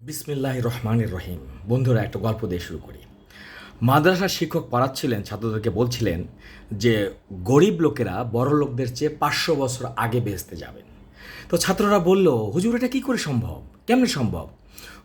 বিসমিল্লাহ রহমানের রহিম। বন্ধুরা, একটা গল্প দিয়ে শুরু করি। মাদ্রাসার শিক্ষক পড়াচ্ছিলেন, ছাত্রদেরকে বলছিলেন যে, গরিব লোকেরা বড় লোকদের চেয়ে পাঁচশো বছর আগে বেসতে যাবেন। তো ছাত্ররা বলল, হুজুর, এটা কী করে সম্ভব? কেমনে সম্ভব?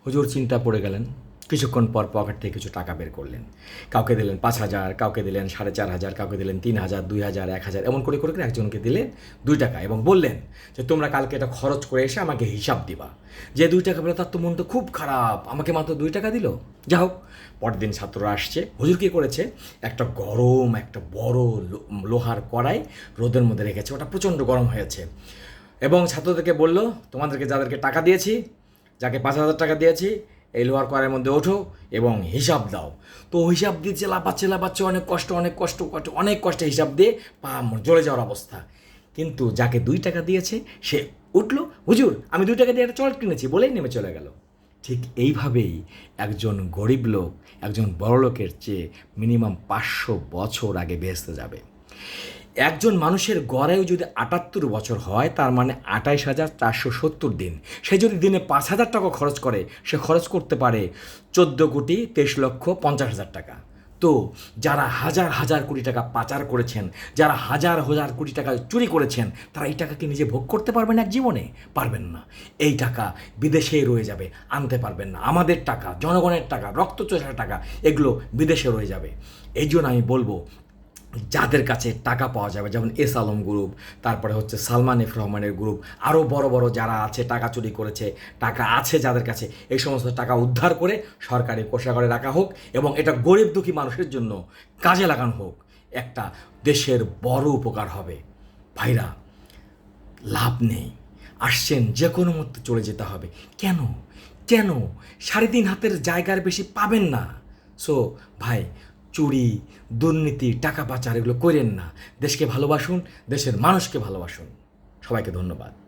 হুজুর চিন্তা পড়ে গেলেন কিছুক্ষণ পর পকেট থেকে কিছু টাকা বের করলেন। কাউকে দিলেন পাঁচ হাজার, কাউকে দিলেন সাড়ে চার হাজার, কাউকে দিলেন তিন হাজার, দুই হাজার, এক হাজার, এমন করে করে করে একজনকে দিলেন দুই টাকা এবং বললেন যে, তোমরা কালকে এটা খরচ করে এসে আমাকে হিসাব দিবা। যে দুই টাকা পেল তার তো মন তো খুব খারাপ। আমাকে মাত্র দুই টাকা দিল। যা হোক, পরের দিন ছাত্ররা আসছে। হুজুর কী করেছে? একটা গরম, একটা বড় লোহার কড়াই রোদের মধ্যে রেখেছে। ওটা প্রচণ্ড গরম হয়েছে। এবং ছাত্রদেরকে বলল, তোমাদেরকে যাদেরকে টাকা দিয়েছি, যাকে পাঁচ হাজার টাকা দিয়েছি এই লোহার কড়াইয়ের মধ্যে ওঠো এবং হিসাব দাও। তো হিসাব দিচ্ছে লাপাচ্ছে লাপাচ্ছে অনেক কষ্ট অনেক কষ্ট কষ্ট, অনেক কষ্টে হিসাব দিয়ে পা জ্বলে যাওয়ার অবস্থা। কিন্তু যাকে দুই টাকা দিয়েছে, সে উঠল, হুজুর, আমি দুই টাকা দিয়ে একটা চট কিনেছি। বলেই নেমে চলে গেল। ঠিক এইভাবেই একজন গরিব লোক, একজন বড় লোকের চেয়ে মিনিমাম পাঁচশো বছর আগে বেহেস্তে যাবে। একজন মানুষের গড়েও যদি আটাত্তর বছর হয়, তার মানে আঠাইশ হাজার চারশো সত্তর দিন। সে যদি দিনে পাঁচ হাজার টাকা খরচ করে, সে খরচ করতে পারে চোদ্দ কোটি তেইশ লক্ষ পঞ্চাশ হাজার টাকা। তো যারা হাজার হাজার কোটি টাকা পাচার করেছেন, যারা হাজার হাজার কোটি টাকা চুরি করেছেন, তারা এই টাকাকে নিজে ভোগ করতে পারবেন এক জীবনে? পারবেন না। এই টাকা বিদেশেই রয়ে যাবে, আনতে পারবেন না। আমাদের টাকা, জনগণের টাকা, রক্তচোষার টাকা, এগুলো বিদেশে রয়ে যাবে। এই জন্য আমি বলব যাদের কাছে টাকা পাওয়া যাবে, যেমন এস আলম গ্রুপ তারপরে হচ্ছে সালমান এফ রহমানের গ্রুপ আরও বড় বড় যারা আছে, টাকা চুরি করেছে, টাকা আছে যাদের কাছে, এই সমস্ত টাকা উদ্ধার করে সরকারি কোষাগারে রাখা হোক এবং এটা গরিব দুঃখী মানুষের জন্য কাজে লাগানো হোক, একটা দেশের বড় উপকার হবে। ভাইরা, লাভ নেই। আসছেন যে কোনো মধ্যে চলে যেতে হবে। কেন? কেন? সাড়ে তিন হাতের জায়গার বেশি পাবেন না। সো ভাই চুরি দুর্নীতি টাকা পাচার এগুলো করেন না। দেশকে ভালোবাসুন দেশের মানুষকে ভালোবাসুন। সবাইকে ধন্যবাদ।